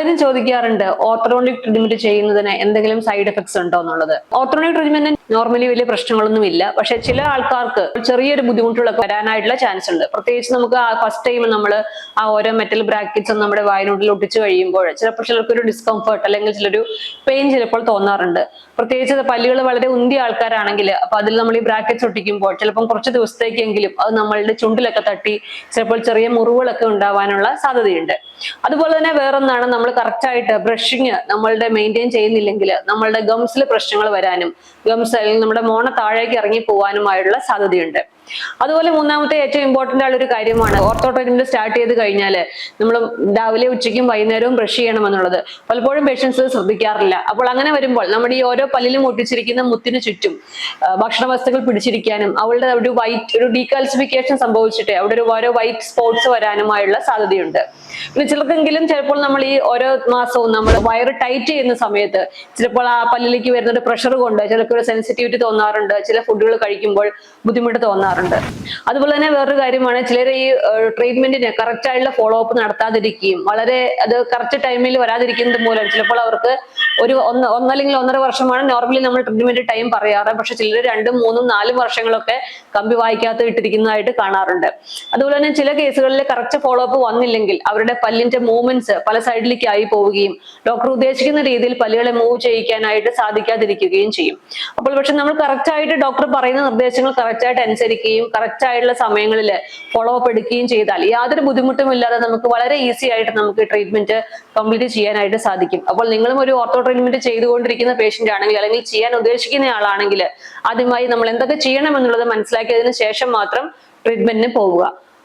പലരും ചോദിക്കാറുണ്ട് ഓർത്തോണിക് ട്രീറ്റ്മെന്റ് ചെയ്യുന്നതിന് എന്തെങ്കിലും സൈഡ് എഫക്ട്സ് ഉണ്ടോ എന്നുള്ളത്. ഓർത്തോണിക് ട്രീറ്റ്മെന്റ് നോർമലി വലിയ പ്രശ്നങ്ങളൊന്നും ഇല്ല പക്ഷെ ചില ആൾക്കാർക്ക് ചെറിയൊരു ബുദ്ധിമുട്ടുകളൊക്കെ വരാനായിട്ടുള്ള ചാൻസ് ഉണ്ട്. പ്രത്യേകിച്ച് നമുക്ക് ആ ഫസ്റ്റ് ടൈം നമ്മൾ ആ ഓരോ മെറ്റൽ ബ്രാക്കറ്റ്സ് നമ്മുടെ വായനോട്ടിൽ ഒട്ടിച്ചു കഴിയുമ്പോൾ ചിലപ്പോൾ ചിലർക്ക് ഒരു ഡിസ്കംഫർട്ട് അല്ലെങ്കിൽ ചിലൊരു പെയിൻ ചിലപ്പോൾ തോന്നാറുണ്ട്. പ്രത്യേകിച്ച് പല്ലുകൾ വളരെ ഉന്തിയ ആൾക്കാരാണെങ്കിൽ അപ്പൊ അതിൽ നമ്മൾ ഈ ബ്രാക്കറ്റ്സ് ഒട്ടിക്കുമ്പോൾ ചിലപ്പം കുറച്ച് ദിവസത്തേക്കെങ്കിലും അത് നമ്മളുടെ ചുണ്ടിലൊക്കെ തട്ടി ചിലപ്പോൾ ചെറിയ മുറിവുകളൊക്കെ ഉണ്ടാവാനുള്ള സാധ്യതയുണ്ട്. അതുപോലെ തന്നെ വേറൊന്നാണ് നമ്മൾ കറക്റ്റ് ആയിട്ട് ബ്രഷിങ് നമ്മളുടെ മെയിന്റെയിൻ ചെയ്യുന്നില്ലെങ്കിൽ നമ്മളുടെ ഗംസിൽ പ്രശ്നങ്ങൾ വരാനും ഗംസ് അല്ലെങ്കിൽ നമ്മുടെ മോണ താഴേക്ക് ഇറങ്ങി പോകാനുമായുള്ള സാധ്യതയുണ്ട്. അതുപോലെ മൂന്നാമത്തെ ഏറ്റവും ഇമ്പോർട്ടന്റ് ആയ ഒരു കാര്യമാണ് ഓർത്തോ സ്റ്റാർട്ട് ചെയ്ത് കഴിഞ്ഞാൽ നമ്മൾ രാവിലെ ഉച്ചയ്ക്കും വൈകുന്നേരവും ബ്രഷ് ചെയ്യണം എന്നുള്ളത്. പലപ്പോഴും പേഷ്യൻസ് ശ്രദ്ധിക്കാറില്ല. അപ്പോൾ അങ്ങനെ വരുമ്പോൾ നമ്മുടെ ഈ ഓരോ പല്ലിലും ഒട്ടിച്ചിരിക്കുന്ന മുത്തിന് ചുറ്റും ഭക്ഷണ വസ്തുക്കൾ പിടിച്ചിരിക്കാനും അവളുടെ ഒരു വൈറ്റ് ഒരു ഡീകാൽസിഫിക്കേഷൻ സംഭവിച്ചിട്ട് അവിടെ ഒരു ഓരോ വൈറ്റ് സ്പോട്ട്സ് വരാനുമായുള്ള സാധ്യതയുണ്ട്. പിന്നെ ചിലർക്കെങ്കിലും ചിലപ്പോൾ നമ്മൾ ഈ ഓരോ മാസവും നമ്മൾ വയറ് ടൈറ്റ് ചെയ്യുന്ന സമയത്ത് ചിലപ്പോൾ ആ പല്ലിലേക്ക് വരുന്ന ഒരു പ്രഷർ കൊണ്ട് ചിലപ്പോൾ ഒരു സെൻസിറ്റിവിറ്റി തോന്നാറുണ്ട് ചില ഫുഡുകൾ കഴിക്കുമ്പോൾ ബുദ്ധിമുട്ട് തോന്നാറുണ്ട്. അതുപോലെ തന്നെ വേറൊരു കാര്യമാണ് ചിലർ ഈ ട്രീറ്റ്മെന്റിന് കറക്റ്റ് ആയിട്ടുള്ള ഫോളോ അപ്പ് നടത്താതിരിക്കുകയും വളരെ അത് കറക്റ്റ് ടൈമിൽ വരാതിരിക്കുന്നത് മൂലം ചിലപ്പോൾ അവർക്ക് ഒരു ഒന്ന് ഒന്നല്ലെങ്കിൽ ഒന്നര വർഷമാണ് നോർമലി നമ്മൾ ട്രീറ്റ്മെന്റ് ടൈം പറയാറ്. പക്ഷെ ചിലർ രണ്ടും മൂന്നും നാലും വർഷങ്ങളൊക്കെ കമ്പി വായിക്കാത്ത ഇട്ടിരിക്കുന്നതായിട്ട് കാണാറുണ്ട്. അതുപോലെ തന്നെ ചില കേസുകളിൽ കറക്റ്റ് ഫോളോ അപ്പ് വന്നില്ലെങ്കിൽ അവരുടെ പല്ലിന്റെ മൂവ്മെന്റ്സ് പല സൈഡിലേക്ക് ആയി പോവുകയും ഡോക്ടർ ഉദ്ദേശിക്കുന്ന രീതിയിൽ പല്ലുകളെ മൂവ് ചെയ്യിക്കാനായിട്ട് സാധിക്കാതിരിക്കുകയും ചെയ്യും. അപ്പോൾ പക്ഷെ നമ്മൾ കറക്റ്റ് ആയിട്ട് ഡോക്ടർ പറയുന്ന നിർദ്ദേശങ്ങൾ കറക്റ്റ് ആയിട്ട് അനുസരിക്കുകയും കറക്റ്റ് ആയിട്ടുള്ള സമയങ്ങളിൽ ഫോളോ അപ്പ് എടുക്കുകയും ചെയ്താൽ യാതൊരു ബുദ്ധിമുട്ടും ഇല്ലാതെ നമുക്ക് വളരെ ഈസി ആയിട്ട് നമുക്ക് ട്രീറ്റ്മെന്റ് കംപ്ലീറ്റ് ചെയ്യാനായിട്ട് സാധിക്കും. അപ്പോൾ നിങ്ങളും ഒരു ഓർത്തോ ട്രീറ്റ്മെന്റ് ചെയ്തുകൊണ്ടിരിക്കുന്ന പേഷ്യന്റ് ആണെങ്കിൽ അല്ലെങ്കിൽ ചെയ്യാൻ ഉദ്ദേശിക്കുന്ന ആളാണെങ്കിൽ ആദ്യമായി നമ്മൾ എന്തൊക്കെ ചെയ്യണം എന്നുള്ളത് മനസ്സിലാക്കിയതിനു ശേഷം മാത്രം ട്രീറ്റ്മെന്റിന് പോവുക.